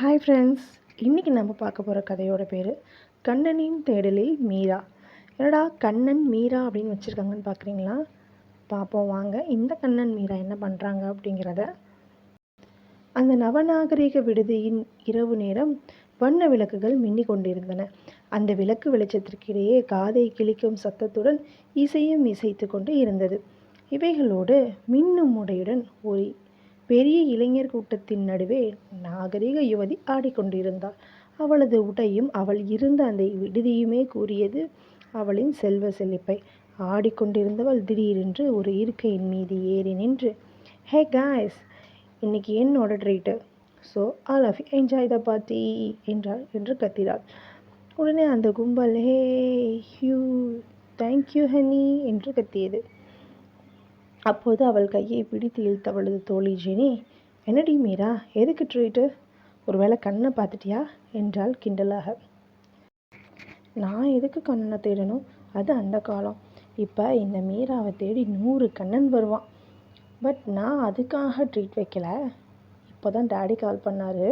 Hi friends இன்றைக்கி நம்ம பார்க்க போகிற கதையோட பேர் கண்ணனின் தேடலில் மீரா. என்னடா கண்ணன் மீரா அப்படின்னு வச்சுருக்காங்கன்னு பார்க்குறீங்களா? பார்ப்போம் வாங்க. இந்த கண்ணன் மீரா என்ன பண்ணுறாங்க அப்படிங்கிறத. அந்த நவநாகரிக விடுதியின் இரவு நேரம் வண்ண விளக்குகள் மின்னி கொண்டிருந்தன. அந்த விளக்கு வெளிச்சத்திற்கிடையே காதை கிழிக்கும் சத்தத்துடன் இசையும் இசைத்து கொண்டு இருந்தது. இவைகளோடு மின்னும் உடையுடன் ஒரு பெரிய இளைஞர் கூட்டத்தின் நடுவே நாகரிக யுவதி ஆடிக்கொண்டிருந்தாள். அவளது உடையும் அவள் இருந்த அந்த விடுதியுமே கூறியது அவளின் செல்வ செழிப்பை. ஆடிக்கொண்டிருந்தவள் திடீரென்று ஒரு இருக்கையின் மீது ஏறி நின்று ஹே காய்ஸ் இன்னைக்கு என்னோட treat so all of enjoy the party என்றாள் என்று கத்தினாள். உடனே அந்த கும்பல் ஹே ஹியூ தேங்க்யூ ஹனி என்று கத்தியது. அப்போது அவள் கையை பிடித்து இழுத்தவளது தோழி ஜெனி என்னடி மீரா எதுக்கு ட்ரீட்டு ஒருவேளை கண்ணை பார்த்துட்டியா? என்றாள் கிண்டலாக. நான் எதுக்கு கண்ணனை தேடணும்? அது அந்த காலம். இப்போ இந்த மீராவை தேடி நூறு கண்ணன் வருவான். பட் நான் அதுக்காக ட்ரீட் வைக்கல. இப்போ தான் டேடி கால் பண்ணார்.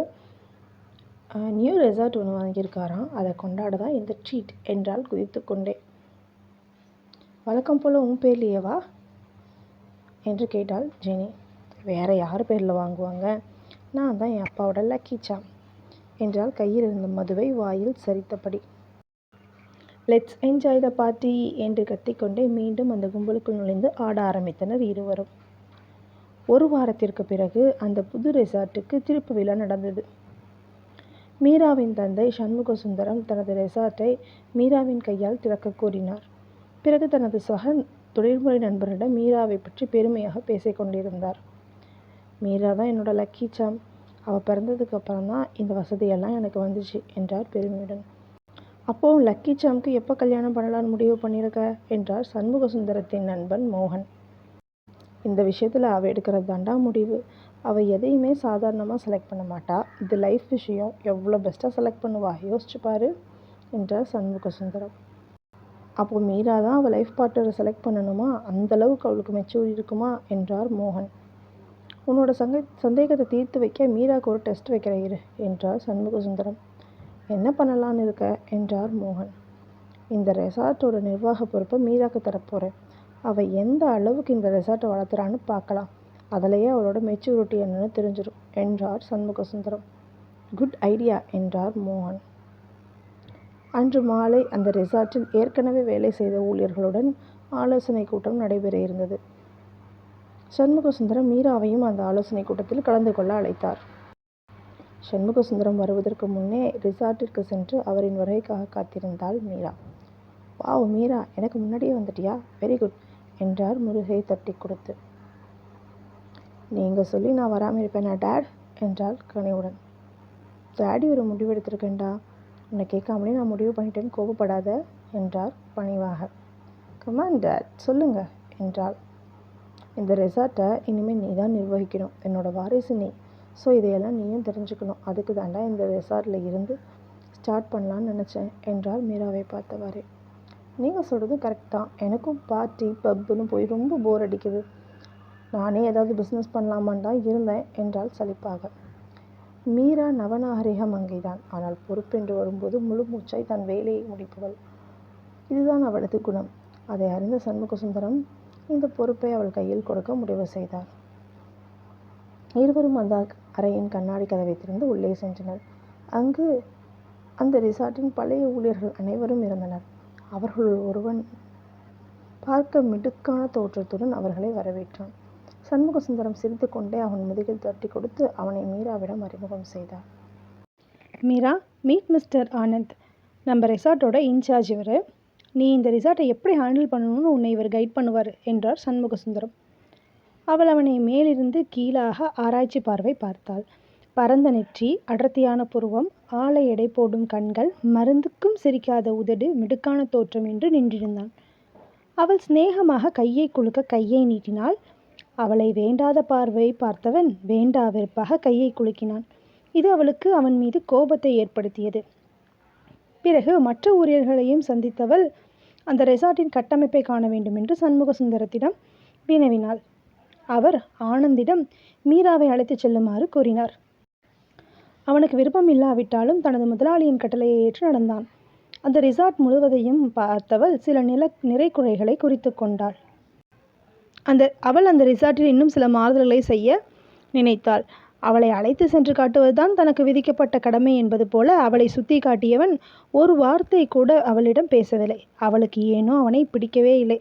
நியூ ரெசார்ட் ஒன்று வாங்கியிருக்காராம். அதை கொண்டாட தான் இந்த ட்ரீட் என்றால் குதித்து கொண்டே வழக்கம் போல் உன் பேர்லையேவா என்று கேட்டாள். ஜெனி வேற யார் பேரில் வாங்குவாங்க? நான் தான் என் அப்பாவோட லக்கி சாம் என்றால் கையில் இருந்த மதுவை வாயில் சரித்தபடி. லெட்ஸ் என்ஜாய் த பார்ட்டி என்று கத்திக்கொண்டே மீண்டும் அந்த கும்பலுக்குள் நுழைந்து ஆட ஆரம்பித்தனர் இருவரும். ஒரு வாரத்திற்கு பிறகு அந்த புது ரெசார்ட்டுக்கு திருப்பு விழா நடந்தது. மீராவின் தந்தை சண்முக சுந்தரம் தனது ரெசார்ட்டை மீராவின் கையால் திறக்க கூறினார் பிறகு தனது சக தொழில்முறை நண்பரிடம் மீராவை பற்றி பெருமையாக பேசிக்கொண்டிருந்தார் மீரா தான் என்னோட லக்கி சாம் அவள் பிறந்ததுக்கு அப்புறம் தான் இந்த வசதியெல்லாம் எனக்கு வந்துச்சு என்றார் பெருமையுடன். அப்போது லக்கி சாம்க்கு எப்போ கல்யாணம் பண்ணலான்னு முடிவு பண்ணியிருக்க? என்றார் சண்முக சுந்தரத்தின் நண்பன் மோகன். இந்த விஷயத்தில் அவள் எடுக்கிறது தாண்டா முடிவு. அவள் எதையுமே சாதாரணமாக செலக்ட் பண்ண மாட்டா. இது லைஃப் விஷயம். எவ்வளோ பெஸ்ட்டாக செலக்ட் பண்ணுவா? யோசிச்சு பாரு என்றார் சண்முக சுந்தரம் அப்போ மீரா தான் அவள் லைஃப் பார்ட்னரை செலக்ட் பண்ணணுமா? அந்த அளவுக்கு அவளுக்கு மெச்சூர் இருக்குமா? என்றார் மோகன். உன்னோட சங்க சந்தேகத்தை தீர்த்து வைக்க மீராவுக்கு ஒரு டெஸ்ட் வைக்கிற இரு என்றார் சண்முக சுந்தரம் என்ன பண்ணலான்னு இருக்க? என்றார் மோகன். இந்த ரெசார்ட்டோட நிர்வாக பொறுப்பை மீராக்கு தரப்போகிறேன் அவள் எந்த அளவுக்கு இந்த ரெசார்ட்டை வளர்த்துறான்னு பார்க்கலாம். அதிலேயே அவளோட மெச்சூரிட்டி என்னன்னு தெரிஞ்சிடும் என்றார் சண்முக சுந்தரம் குட் ஐடியா என்றார் மோகன். அன்று மாலை அந்த ரிசார்ட்டில் ஏற்கனவே வேலை செய்த ஊழியர்களுடன் ஆலோசனை கூட்டம் நடைபெற இருந்தது. சண்முக சுந்தரம் மீராவையும் அந்த ஆலோசனை கூட்டத்தில் கலந்து கொள்ள அழைத்தார். சண்முக சுந்தரம் வருவதற்கு முன்னே ரிசார்ட்டிற்கு சென்று அவரின் வருகைக்காக காத்திருந்தாள் மீரா. வாவ் மீரா எனக்கு முன்னாடியே வந்துட்டியா? வெரி குட் என்றார் முருகை தட்டி கொடுத்து. நீங்கள் சொல்லி நான் வராமல் இருப்பேனா டேட் என்றாள் கனிவுடன். டேடி ஒரு முடிவெடுத்திருக்கேன்டா. உன்னை கேட்காமலே நான் முடிவு பண்ணிட்டேன்னு கோபப்படாத என்றார் பணிவாக. கமான் டேட் சொல்லுங்க என்றாள். இந்த ரெசார்ட்டை இனிமேல் நீ தான் நிர்வகிக்கணும். என்னோட வாரிசு நீ. ஸோ இதையெல்லாம் நீயும் தெரிஞ்சுக்கணும். அதுக்கு தாண்டா இந்த ரெசார்ட்டில் இருந்து ஸ்டார்ட் பண்ணலான்னு நினச்சேன் என்றால் மீராவை பார்த்தவாறே. நீங்கள் சொல்கிறது கரெக்ட் தான். எனக்கும் பார்ட்டி பப்புன்னு போய் ரொம்ப போர் அடிக்குது. நானே ஏதாவது பிஸ்னஸ் பண்ணலாமான்னு தான் இருந்தேன் என்றால் சலிப்பாக. மீரா நவநாகரிக மங்கைதான் ஆனால் பொறுப்பென்று வரும்போது முழு மூச்சாய் தன் வேலையை முடிப்பவள். இதுதான் அவளது குணம். அதை அறிந்த சண்முக சுந்தரம் இந்த பொறுப்பை அவள் கையில் கொடுக்க முடிவு செய்தார். இருவரும் அந்த அறையின் கண்ணாடி கதவை திறந்து உள்ளே சென்றனர். அங்கு அந்த ரிசார்ட்டின் பழைய ஊழியர்கள் அனைவரும் இருந்தனர். அவர்களுள் ஒருவன் பார்க்க மிடுக்கான தோற்றத்துடன் அவர்களை வரவேற்றான். சண்முக சுந்தரம் சிரித்து கொண்டே அவன் முதுகில் தட்டி கொடுத்து அவனை மீராவிடம் அறிமுகம் செய்தார். Meera meet mister Anand. நம்ம ரெசார்ட்டோட இன்சார்ஜ் இவர். நீ இந்த ரிசார்ட்டை எப்படி ஹேண்டில் பண்ணணும்னு உன்னை இவர் கைட் பண்ணுவார் என்றார் சண்முக சுந்தரம். அவள் அவனை மேலிருந்து கீழாக ஆராய்ச்சி பார்வை பார்த்தாள். பரந்த நெற்றி அடர்த்தியான புருவம் ஆளை எடை போடும் கண்கள் மருந்துக்கும் சிரிக்காத உதடு மிடுக்கான தோற்றம் என்று நின்றிருந்தான். அவள் சிநேகமாக கையை குலுக்க கையை நீட்டினாள். அவளை வேண்டாத பார்வை பார்த்தவன் வேண்டா வெறுப்பாக கையை குலுக்கினான். இது அவளுக்கு அவன் மீது கோபத்தை ஏற்படுத்தியது. பிறகு மற்ற ஊழியர்களையும் சந்தித்தவள் அந்த ரெசார்ட்டின் கட்டமைப்பை காண வேண்டும் என்று சண்முக சுந்தரத்திடம் வினவினாள். அவர் ஆனந்திடம் மீராவை அழைத்துச் செல்லுமாறு கூறினார். அவனுக்கு விருப்பம் இல்லாவிட்டாலும் தனது முதலாளியின் கட்டளையை ஏற்று நடந்தான். அந்த ரிசார்ட் முழுவதையும் பார்த்தவள் சில நில நிறைக்குறைகளை குறித்து கொண்டாள். அந்த அவள் அந்த ரிசார்ட்டில் இன்னும் சில மாறுதல்களை செய்ய நினைத்தாள். அவளை அழைத்து சென்று காட்டுவதுதான் தனக்கு விதிக்கப்பட்ட கடமை என்பது போல அவளை சுத்தி காட்டியவன் ஒரு வார்த்தை கூட அவளிடம் பேசவில்லை. அவளுக்கு ஏனோ அவனை பிடிக்கவே இல்லை.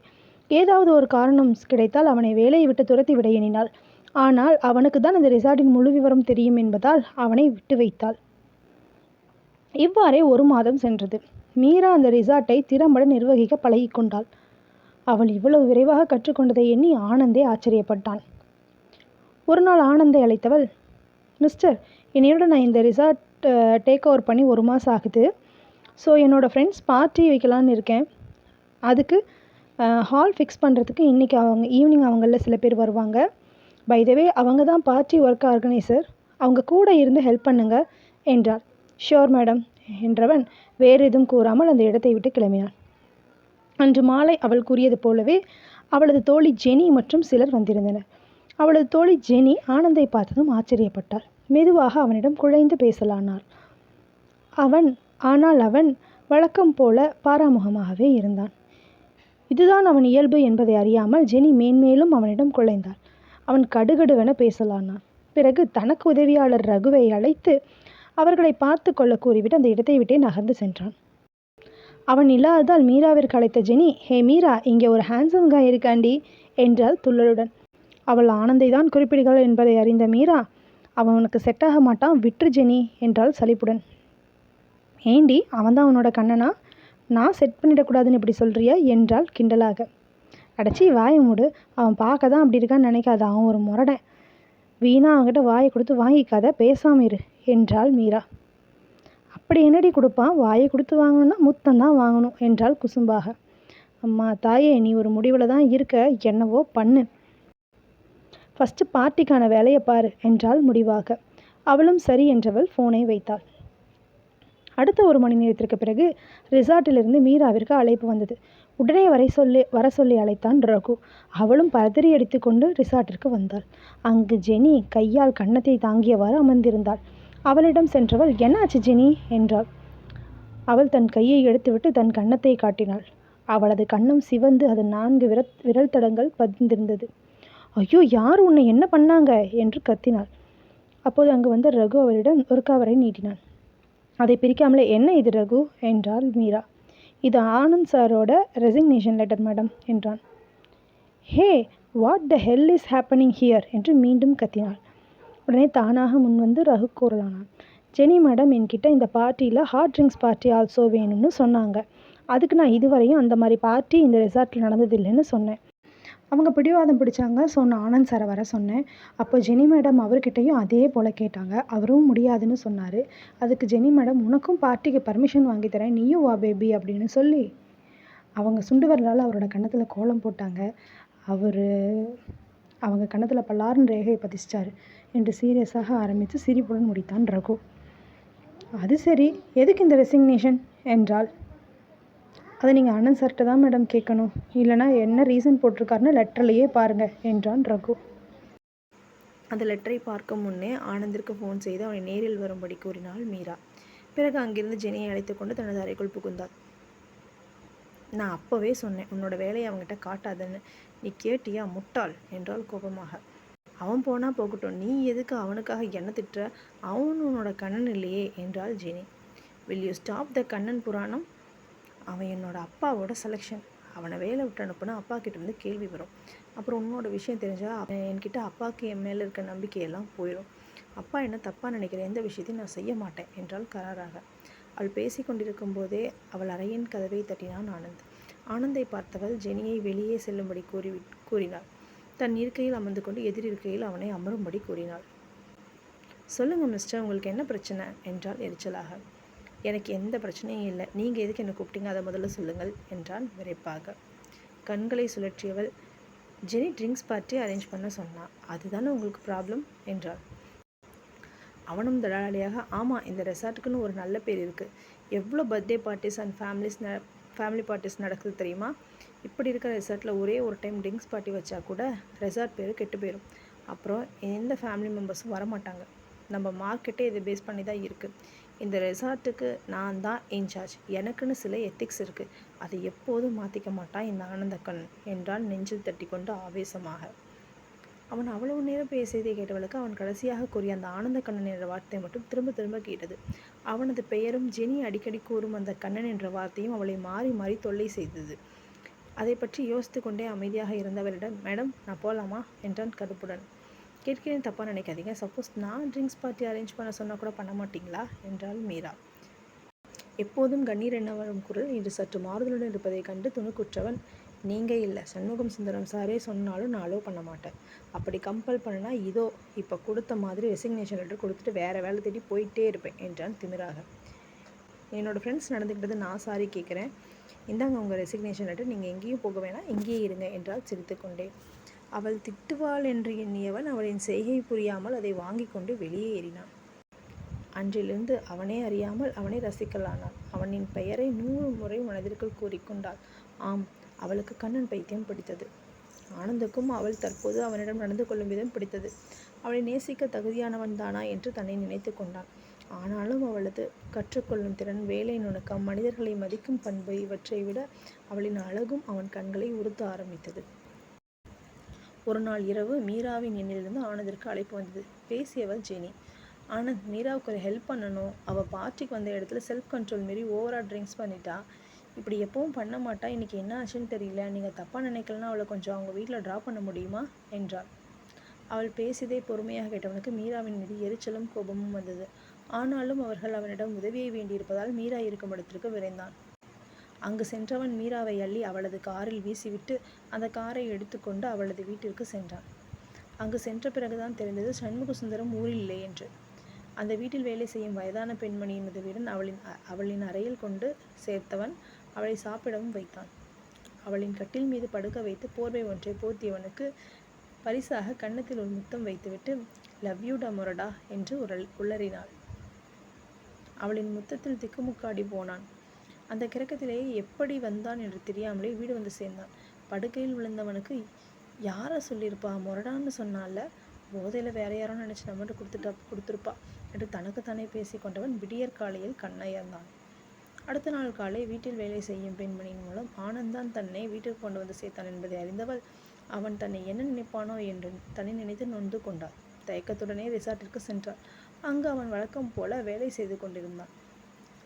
ஏதாவது ஒரு காரணம் கிடைத்தால் அவனை வேலையை விட்டு துரத்தி விட எண்ணினாள். ஆனால் அவனுக்கு தான் அந்த ரிசார்ட்டின் முழு விவரம் தெரியும் என்பதால் அவனை விட்டு வைத்தாள். இவ்வாறே ஒரு மாதம் சென்றது. மீரா அந்த ரிசார்ட்டை திறம்பட நிர்வகிக்க பழகிக்கொண்டாள். அவள் இவ்வளவு விரைவாக கற்றுக்கொண்டதை எண்ணி ஆனந்தே ஆச்சரியப்பட்டான். ஒரு நாள் ஆனந்தை அழைத்தவள் மிஸ்டர் என்னையோட நான் இந்த ரிசார்ட் டேக் ஓவர் பண்ணி ஒரு மாதம் ஆகுது. ஸோ என்னோடய ஃப்ரெண்ட்ஸ் பார்ட்டி வைக்கலான்னு இருக்கேன். அதுக்கு ஹால் ஃபிக்ஸ் பண்ணுறதுக்கு இன்றைக்கி அவங்க ஈவினிங் அவங்களில் சில பேர் வருவாங்க. பை த வே அவங்க தான் பார்ட்டி ஒர்க் ஆர்கனைசர். அவங்க கூட இருந்து ஹெல்ப் பண்ணுங்க என்றார் ஷோர் மேடம் என்றவன் வேறு எதுவும் கூறாமல் அந்த இடத்தை விட்டு கிளம்பினான். அன்று மாலை அவள் கூறியது போலவே அவளது தோழி ஜெனி மற்றும் சிலர் வந்திருந்தனர். அவளது தோழி ஜெனி ஆனந்தை பார்த்ததும் ஆச்சரியப்பட்டாள். மெதுவாக அவனிடம் குழைந்து பேசலானாள். அவன் ஆனால் அவன் வழக்கம் போல பாராமுகமாகவே இருந்தான். இதுதான் அவன் இயல்பு என்பதை அறியாமல் ஜெனி மேன்மேலும் அவனிடம் குழைந்தாள். அவன் கடுகடுவென பேசலானான். பிறகு தனக்கு உதவியாளர் ரகுவை அழைத்து அவர்களை பார்த்து கொள்ள கூறிவிட்டு அந்த இடத்தை விட்டே நகர்ந்து சென்றான். அவன் இல்லாததால் மீராவிற்கு அழைத்த ஜெனி ஹே மீரா இங்கே ஒரு ஹேண்ட்ஸம் காய் இருக்காண்டி என்றாள் துள்ளலுடன். அவள் ஆனந்தை தான் குறிப்பிடுகிறாள் என்பதை அறிந்த மீரா அவனுக்கு செட் ஆக மாட்டான் விற்று ஜெனி என்றாள் சலிப்புடன். ஏண்டி அவன் தான் அவனோட கண்ணனா? நான் செட் பண்ணிடக்கூடாதுன்னு இப்படி சொல்கிறியா என்றாள் கிண்டலாக. அடைச்சி வாயை மூடு. அவன் பார்க்க தான் அப்படி இருக்கான்னு நினைக்காத. அவன் ஒரு முரடன். வீணா அவன்கிட்ட வாயை கொடுத்து வாங்கிக்காத. பேசாமல் இரு என்றாள் மீரா. அப்படி என்னடி கொடுப்பான்? வாயை கொடுத்து வாங்கணும்னா முத்தம் தான் வாங்கணும் என்றாள் குசும்பாக. அம்மா தாயே நீ ஒரு முடிவில் தான் இருக்க. என்னவோ பண்ணு. ஃபஸ்ட்டு பார்ட்டிக்கான வேலையை பாரு என்றாள் முடிவாக. அவளும் சரி என்றவள் ஃபோனை வைத்தாள். அடுத்த ஒரு மணி நேரத்திற்கு பிறகு ரிசார்ட்டிலிருந்து மீராவிற்கு அழைப்பு வந்தது. உடனே வரை சொல்லி வர சொல்லி அழைத்தான் ரகு. அவளும் பதறி அடித்துக்கொண்டு ரிசார்ட்டிற்கு வந்தாள். அங்கு ஜெனி கையால் கன்னத்தை தாங்கியவாறு அமர்ந்திருந்தாள். அவளிடம் சென்றவள் என்னாச்சு ஜெனி? என்றாள். அவள் தன் கையை எடுத்துவிட்டு தன் கன்னத்தை காட்டினாள். அவளது கன்னம் சிவந்து அது நான்கு விரல் விரல் தடங்கள் பதிந்திருந்தது. ஐயோ யார் உன்னை? என்ன பண்ணாங்க? என்று கத்தினாள். அப்போது அங்கு வந்த ரகு அவளிடம் ஒரு கவரை நீட்டினான். அதை பிரிக்காமலே என்ன இது ரகு? என்றாள் மீரா. இது ஆனந்த் சாரோட ரெசிக்னேஷன் லெட்டர் மேடம் என்றான். Hey what the hell is happening here என்று மீண்டும் கத்தினாள். உடனே தானாக முன் வந்து ரகு கூறலானான். ஜெனி மேடம் என்கிட்ட இந்த பார்ட்டியில் ஹாட் ட்ரிங்க்ஸ் பார்ட்டி ஆல்சோ வேணும்னு சொன்னாங்க. அதுக்கு நான் இதுவரையும் அந்த மாதிரி பார்ட்டி இந்த ரெசார்ட்டில் நடந்ததில்லைன்னு சொன்னேன். அவங்க பிடிவாதம் பிடிச்சாங்க. ஸோ நான் ஆனந்த் சாரை வர சொன்னேன். அப்போ ஜெனி மேடம் அவர்கிட்டையும் அதே போல் கேட்டாங்க. அவரும் முடியாதுன்னு சொன்னார். அதுக்கு ஜெனி மேடம் உனக்கும் பார்ட்டிக்கு பர்மிஷன் வாங்கி தரேன். நீயும் வா பேபி அப்படின்னு சொல்லி அவங்க சுண்டு வரலால் அவரோட கன்னத்தில் கோலம் போட்டாங்க. அவர் அவங்க கன்னத்தில் பல்லாருன்னு ரேகையை பதிச்சிட்டாரு. என்று சீரியஸாக ஆரம்பித்து சிரிப்புடன் முடித்தான் ரகு. அது சரி எதுக்கு இந்த ரெசிக்னேஷன் என்றால் அதை நீங்கள் அண்ணன் சார்கிட்ட தான் மேடம் கேட்கணும். இல்லைனா என்ன ரீசன் போட்டிருக்காருன்னு லெட்டர்லையே பாருங்கள் என்றான் ரகு. அந்த லெட்டரை பார்க்க முன்னே ஆனந்திற்கு ஃபோன் செய்து அவனை நேரில் வரும்படி கூறினாள் மீரா. பிறகு அங்கிருந்து ஜெனியை அழைத்து கொண்டு தனது அறைக்குள் புகுந்தாள். நான் அப்போவே சொன்னேன் உன்னோட வேலையை அவங்ககிட்ட காட்டாதன்னு. நீ கேட்டியா முட்டாள்? என்றால் கோபமாக. அவன் போனால் போகட்டும். நீ எதுக்கு அவனுக்காக என்ன திட்டுற? அவன் உன்னோட கண்ணன் இல்லையே என்றாள் Jenny. Will you stop the Kannan புராணம்? அவன் என்னோட அப்பாவோட செலெக்ஷன் அவனை வேலை விட்டு அனுப்புனா அப்பா கிட்ட கேள்வி வரும். அப்புறம் உன்னோட விஷயம் தெரிஞ்சால் என்கிட்ட அப்பாவுக்கு என் மேலே இருக்க நம்பிக்கையெல்லாம் போயிடும் அப்பா என்ன தப்பாக நினைக்கிற? எந்த விஷயத்தையும் நான் செய்ய மாட்டேன் என்றால் கராராக. அவள் பேசி கொண்டிருக்கும் போதே அவள் அறையின் கதவை தட்டினான் ஆனந்த். ஆனந்தை பார்த்தவள் ஜெனியை வெளியே செல்லும்படி கூறி கூறினாள். தன் இருக்கையில் அமர்ந்து கொண்டு எதிர் இருக்கையில் அவனை அமரும்படி கூறினாள். சொல்லுங்கள் மிஸ்டர் உங்களுக்கு என்ன பிரச்சனை? என்றால் எரிச்சலாக. எனக்கு எந்த பிரச்சனையும் இல்லை. நீங்கள் எதுக்கு என்னை கூப்பிட்டீங்க? அதை முதல்ல சொல்லுங்கள் என்றான் விரைப்பாக. கண்களை சுழற்றியவள் ஜெனி ட்ரிங்க்ஸ் பார்ட்டி அரேஞ்ச் பண்ண சொன்னான் அதுதானே உங்களுக்கு ப்ராப்ளம்? என்றாள். அவனும் தடாலியாக ஆமாம் இந்த ரெசார்ட்டுக்குன்னு ஒரு நல்ல பேர் இருக்குது எவ்வளோ பர்த்டே பார்ட்டிஸ் அண்ட் ஃபேமிலிஸ் ந ஃபேமிலி பார்ட்டிஸ் நடக்குது தெரியுமா? இப்படி இருக்கிற ரெசார்ட்டில் ஒரே ஒரு டைம் ட்ரிங்க்ஸ் பார்ட்டி வச்சா கூட ரெசார்ட் பேர் கெட்டு போயிடும் அப்புறம் எந்த ஃபேமிலி மெம்பர்ஸும் வரமாட்டாங்க. நம்ம மார்க்கெட்டே இதை பேஸ் பண்ணி தான் இருக்குது இந்த ரெசார்ட்டுக்கு நான் தான் இன்சார்ஜ் எனக்குன்னு சில எத்திக்ஸ் இருக்குது அதை எப்போதும் மாற்றிக்க மாட்டான் இந்த ஆனந்தக்கண்ணன் என்றான் நெஞ்சில் தட்டி கொண்டு ஆவேசமாக. அவன் அவ்வளவு நேரம் பேசியதை கேட்டவளுக்கு அவன் கடைசியாக கூறிய அந்த ஆனந்த கண்ணன் என்ற வார்த்தை மட்டும் திரும்ப திரும்ப கேட்டது. அவனது பெயரும் ஜெனி அடிக்கடி கூறும் அந்த கண்ணன் என்ற வார்த்தையும் அவளை மாறி மாறி தொல்லை செய்தது. அதை பற்றி யோசித்து கொண்டே அமைதியாக இருந்தவரிடம் மேடம் நான் போகலாமா என்றான் கடுப்புடன். கேட்கிறேன் தப்பாக நினைக்காதீங்க. சப்போஸ் நான் ட்ரிங்க்ஸ் பார்ட்டி அரேஞ்ச் பண்ண சொன்னால் கூட பண்ண மாட்டீங்களா? என்றாள் மீரா. எப்போதும் கண்ணீர் என்ன வரும் குரல்? இன்று சற்று மாறுதலுடன் இருப்பதை கண்டு துணுக்குற்றவன் நீங்கள் இல்லை. சண்முகம் சுந்தரம் சாரே சொன்னாலும் நான் அலோவ் பண்ண மாட்டேன். அப்படி கம்பல் பண்ணனா இதோ இப்போ கொடுத்த மாதிரி ரெசிக்னேஷன் லெட்டர் கொடுத்துட்டு வேறு வேலை தேடி போயிட்டே இருப்பேன் என்றான் திமிராக. என்னோடய ஃப்ரெண்ட்ஸ் நடந்துக்கிட்டது நான் சாரி கேட்குறேன். இந்தாங்க உங்கள் ரெசிக்னேஷன் லெட்டர் நீங்கள் எங்கேயும் போக வேணாம். இங்கேயே இருங்க என்றால் சிரித்துக்கொண்டே. அவள் திட்டுவாள் என்று எண்ணியவன் அவளின் செய்கை புரியாமல் அதை வாங்கி கொண்டு வெளியே ஏறினான். அன்றிலிருந்து அவனே அறியாமல் அவனை ரசிக்கலானான் அவனின் பெயரை நூறு முறை மனதிற்குள் கூறிக்கொண்டாள். ஆம் அவளுக்கு கண்ணன் பைத்தியம் பிடித்தது. ஆனந்துக்கும் அவள் தற்போது அவனிடம் நடந்து கொள்ளும் விதம் பிடித்தது. அவளை நேசிக்க தகுதியானவன் தானா என்று தன்னை நினைத்து கொண்டான். ஆனாலும் அவளது கற்றுக்கொள்ளும் திறன் வேலை நுணுக்கம் மனிதர்களை மதிக்கும் பண்பு இவற்றை விட அவளின் அழகும் அவன் கண்களை உறுத்த ஆரம்பித்தது. ஒரு நாள் இரவு மீராவின் எண்ணிலிருந்து ஆனந்திற்கு அழைப்பு வந்தது. பேசியவள் ஜெனி. ஆனந்த் மீராவுக்கு ஒரு ஹெல்ப் பண்ணணும். அவள் பார்ட்டிக்கு வந்த இடத்துல செல்ஃப் கண்ட்ரோல் மாரி ஓவராக ட்ரிங்க்ஸ் பண்ணிட்டா. இப்படி எப்பவும் பண்ண மாட்டா. இன்றைக்கி என்ன ஆச்சுன்னு தெரியல. நீங்கள் தப்பாக நினைக்கலன்னா அவளை கொஞ்சம் அவங்க வீட்டில் ட்ராப் பண்ண முடியுமா? என்றாள். அவள் பேசியதை பொறுமையாக கேட்டவனுக்கு மீராவின் மீது எரிச்சலும் கோபமும் வந்தது. ஆனாலும் அவர்கள் அவனிடம் உதவியை வேண்டியிருப்பதால் மீரா இருக்கும் இடத்திற்கு விரைந்தான். அங்கு சென்றவன் மீராவை அள்ளி அவளது காரில் வீசிவிட்டு அந்த காரை எடுத்துக்கொண்டு அவளது வீட்டிற்கு சென்றான். அங்கு சென்ற பிறகுதான் தெரிந்தது சண்முக சுந்தரம் ஊரில் இல்லை என்று. அந்த வீட்டில் வேலை செய்யும் வயதான பெண்மணியின் உதவியுடன் அவளின் அவளின் அறையில் கொண்டு சேர்த்தவன் அவளை சாப்பிடவும் வைத்தான். அவளின் கட்டில் மீது படுக்க வைத்து போர்வை ஒன்றை போர்த்தியவனுக்கு பரிசாக கன்னத்தில் ஒரு முத்தம் வைத்துவிட்டு லவ் யூ டமொரடா என்று உரல் உளறினாள் அவளின் முத்தத்தில் திக்குமுக்காடி போனான். அந்த கிறக்கத்திலேயே எப்படி வந்தான் என்று தெரியாமலே வீடு வந்து சேர்ந்தான். படுக்கையில் விழுந்தவனுக்கு யாரை சொல்லியிருப்பா? முரடான்னு சொன்னால போதையில் வேற யாரோ நினச்சி நம்மகிட்ட கொடுத்துட்டா கொடுத்துருப்பா என்று தனக்குத்தானே பேசி கொண்டவன் விடியற் காலையில் கண்ணயர்ந்தான். அடுத்த நாள் காலை வீட்டில் வேலை செய்யும் பெண்மணியின் மூலம் ஆனந்தான் தன்னை வீட்டிற்கு கொண்டு வந்து சேர்த்தான் என்பதை அறிந்தவள் அவன் தன்னை என்ன நினைப்பானோ என்று தன்னை நினைத்து நொந்து கொண்டாள். தயக்கத்துடனே ரிசார்ட்டிற்கு சென்றாள். அங்கு அவன் வழக்கம் போல வேலை செய்து கொண்டிருந்தான்.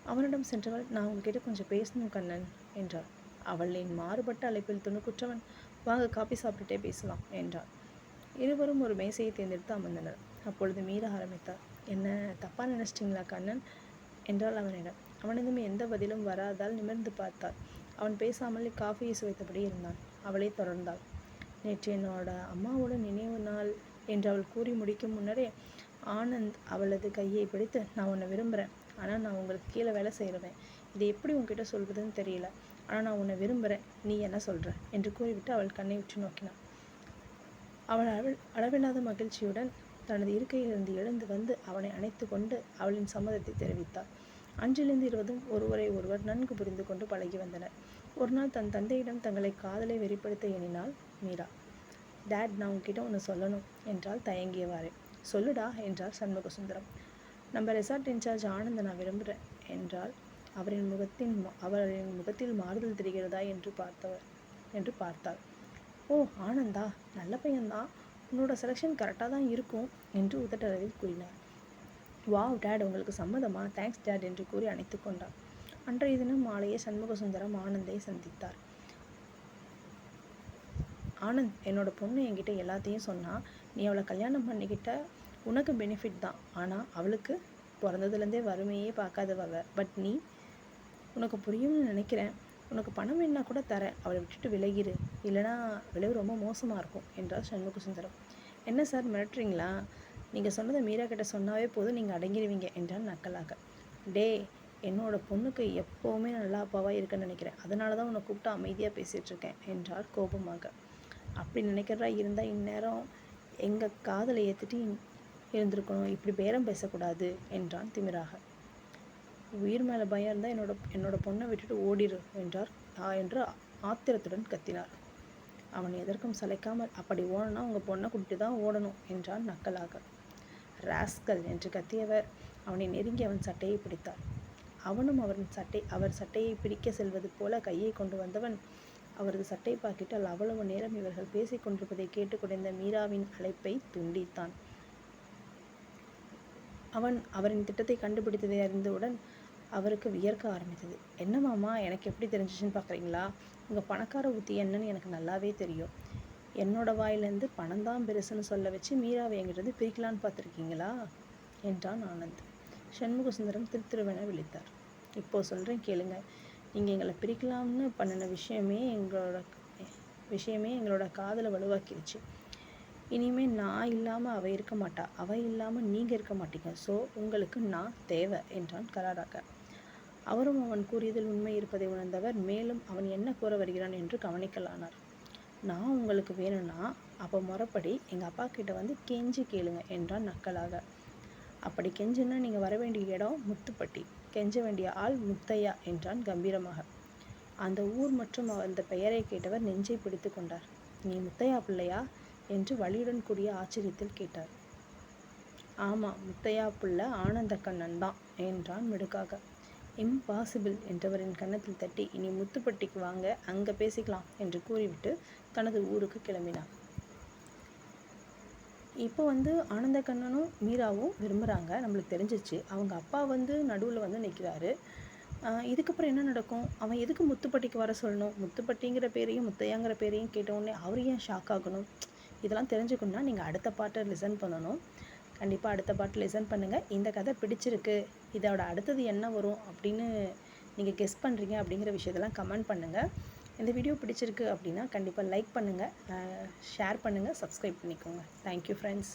அவனிடம் சென்றவள் நான் உங்ககிட்ட கொஞ்சம் பேசணும் கண்ணன் என்றாள். அவளின் மாறுபட்ட அழைப்பில் துணுக்குற்றவன். வாங்க காப்பி சாப்பிட்டுட்டே பேசலாம் என்றாள். இருவரும் ஒரு மேசையை தேர்ந்தெடுத்து அமர்ந்தனர். அப்பொழுது மீற ஆரம்பித்தார். என்ன தப்பாக நினைச்சிட்டிங்களா கண்ணன்? என்றாள் அவனிடம். அவனிடம் எந்த பதிலும் வராதால் நிமிர்ந்து பார்த்தாள் அவன் பேசாமல் காஃபியை சுவைத்தபடி இருந்தான். அவளை தொடர்ந்தாள். நேற்று என்னோட அம்மாவோட நினைவு நாள் என்று அவள் கூறி முடிக்கும் முன்னரே ஆனந்த் அவளது கையை பிடித்து நான் உன்னை விரும்புகிறேன் ஆனால் நான் உங்களுக்கு கீழே வேலை செய்கிறவன் இதை எப்படி உன்கிட்ட சொல்கிறதுன்னு தெரியல. ஆனால் நான் உன்னை விரும்புகிறேன் நீ என்ன சொல்கிற என்று கூறிவிட்டு அவள் கண்ணை உற்று நோக்கினாள். அவள் அளவில் அளவில்லாத மகிழ்ச்சியுடன் தனது இருக்கையிலிருந்து எழுந்து வந்து அவனை அணைத்து கொண்டு அவளின் சம்மதத்தை தெரிவித்தாள். அன்றிலிருந்து இருவதும் ஒருவரை ஒருவர் நன்கு புரிந்து கொண்டு பழகி வந்தனர். ஒரு நாள் தன் தந்தையிடம் தங்களை காதலை வெளிப்படுத்த எண்ணினாள் மீரா. டேட் நான் உங்ககிட்ட ஒன்று சொல்லணும் என்றால் தயங்கியவாறே. சொல்லுடா என்றார் சண்முக சுந்தரம் நம்ம ரெசார்ட் இன்சார்ஜ் ஆனந்த நான் விரும்புகிறேன் என்றால் அவரின் முகத்தின் அவரின் முகத்தில் மாறுதல் தெரிகிறதா? என்று பார்த்தவர் என்று பார்த்தாள். ஓ ஆனந்தா நல்ல பையன்தான். உன்னோட செலெக்ஷன் கரெக்டாக தான் இருக்கும் என்று உதட்டளவில் கூறினார். வாவ் டேட் உங்களுக்கு சம்மதமா? தேங்க்ஸ் டேட் என்று கூறி அணைத்து கொண்டார். அன்றைய தினம் மாலையே சண்முக சுந்தரம் ஆனந்தை சந்தித்தார். ஆனந்த் என்னோட பொண்ணு என்கிட்ட எல்லாத்தையும் சொன்னால் நீ அவளை கல்யாணம் பண்ணிக்கிட்ட உனக்கு பெனிஃபிட் தான். ஆனால் அவளுக்கு பிறந்ததுலேருந்தே வறுமையே பார்க்காதவ பட் நீ உனக்கு புரியும்னு நினைக்கிறேன். உனக்கு பணம் வேணா கூட தரேன். அவளை விட்டுட்டு விலகிரு. இல்லைனா விளைவு ரொம்ப மோசமாக இருக்கும் என்றார் சண்முக சுந்தரம் என்ன சார் மிரட்டுறீங்களா? நீங்கள் சொன்னதை மீரா கிட்ட சொன்னாவே போதும் நீங்கள் அடங்கிடுவீங்க என்றான் நக்கலாக. டே என்னோட பொண்ணுக்கு எப்போவுமே நல்லா அப்பாவாக இருக்குன்னு நினைக்கிறேன். அதனால தான் உன்னை கூப்பிட்டு அமைதியாக பேசிகிட்ருக்கேன் என்றார் கோபமாக. அப்படி நினைக்கிறதா இருந்தால் இந்நேரம் எங்கள் காதலை ஏற்றுட்டு இருந்திருக்கணும் இப்படி பேரம் பேசக்கூடாது என்றான் திமிராக. உயிர் மேலே பயம் இருந்தால் என்னோட என்னோட பொண்ணை விட்டுட்டு ஓடிடு என்றார் என்று ஆத்திரத்துடன் கத்தினார். அவன் எதற்கும் சளைக்காமல் அப்படி ஓடனா உங்கள் பொண்ணை கூப்பிட்டு தான் ஓடணும் என்றான் நக்கலாக. ராஸ்கல் என்று கத்தியவர் அவனை நெருங்கி அவன் சட்டையை பிடித்தார். அவனும் அவரின் சட்டை அவர் சட்டையை பிடிக்க செல்வது போல கையை கொண்டு வந்தவன் அவரது சட்டை பாக்கெட்டில் அவ்வளவு நேரம் இவர்கள் பேசிக் கொண்டிருப்பதை கேட்டுக்கொண்டிருந்த மீராவின் அழைப்பை துண்டித்தான். அவன் அவரின் திட்டத்தை கண்டுபிடித்ததை அறிந்தவுடன் அவருக்கு வியர்க்க ஆரம்பித்தது. என்ன மாமா எனக்கு எப்படி தெரிஞ்சிச்சுன்னு பார்க்குறீங்களா உங்கள் பணக்கார உத்தி என்னன்னு எனக்கு நல்லாவே தெரியும். என்னோட வாயிலேருந்து பணம் தான் பெருசுன்னு சொல்ல வச்சு மீராவை எங்கிட்டருந்து பிரிக்கலான்னு பார்த்துருக்கீங்களா என்றான் ஆனந்த். சண்முக சுந்தரம் திருத்திருவென விழித்தார். இப்போ சொல்கிறேன் கேளுங்க. நீங்கள் எங்களை பிரிக்கலாம்னு பண்ணின விஷயமே எங்களோட விஷயமே எங்களோட காதலை வலுவாக்கிடுச்சு இனிமேல் நான் இல்லாமல் அவள் இருக்க மாட்டா. அவள் இல்லாமல் நீங்கள் இருக்க மாட்டீங்க. ஸோ உங்களுக்கு நான் தேவை என்றான் கராராக அவரும் அவன் கூறியதில் உண்மை இருப்பதை உணர்ந்தவர் மேலும் அவன் என்ன கூற வருகிறான் என்று கவனிக்கலானார். நான் உங்களுக்கு வேணும்னா அப்போ முறப்படி எங்கள் அப்பா கிட்ட வந்து கெஞ்சி கேளுங்க என்றான் நக்கலாக. அப்படி கெஞ்சுன்னா நீங்கள் வர வேண்டிய இடம் முத்துப்பட்டி. கெஞ்ச வேண்டிய ஆள் முத்தையா என்றான் கம்பீரமாக. அந்த ஊர் மற்றும் அந்த பெயரை கேட்டவர் நெஞ்சை பிடித்து கொண்டார். நீ முத்தையா பிள்ளையா என்று வழியுடன் கூடிய ஆச்சரியத்தில் கேட்டார். ஆமாம் முத்தையா புள்ள ஆனந்த கண்ணன் தான் என்றான் மிடுக்காக. இம்பாசிபிள் என்றவரின் கன்னத்தில் தட்டி இனி முத்துப்பட்டிக்கு வாங்க அங்கே பேசிக்கலாம் என்று கூறிவிட்டு தனது ஊருக்கு கிளம்பினான். இப்போ வந்து ஆனந்த கண்ணனும் மீராவும் விரும்புகிறாங்க நம்மளுக்கு தெரிஞ்சிச்சு அவங்க அப்பா வந்து நடுவில் வந்து நிற்கிறாரு இதுக்கப்புறம் என்ன நடக்கும்? அவன் எதுக்கு முத்துப்பட்டிக்கு வர சொல்லணும்? முத்துப்பட்டிங்கிற பேரையும் முத்தையாங்கிற பேரையும் கேட்டவுடனே அவர் ஏன் ஷாக் ஆகணும்? இதெல்லாம் தெரிஞ்சுக்கணுன்னா நீங்கள் அடுத்த பாட்டை லிசன் பண்ணணும். கண்டிப்பாக அடுத்த பாட்டு லிசன் பண்ணுங்கள் இந்த கதை பிடிச்சிருக்கு. இதோட அடுத்தது என்ன வரும் அப்படின்னு நீங்கள் கெஸ் பண்ணுறீங்க அப்படிங்கிற விஷயத்தெல்லாம் கமெண்ட் பண்ணுங்கள் இந்த வீடியோ பிடிச்சிருக்கு அப்படின்னா கண்டிப்பாக லைக் பண்ணுங்கள் ஷேர் பண்ணுங்கள் சப்ஸ்கிரைப் பண்ணிக்கோங்க. Thank you friends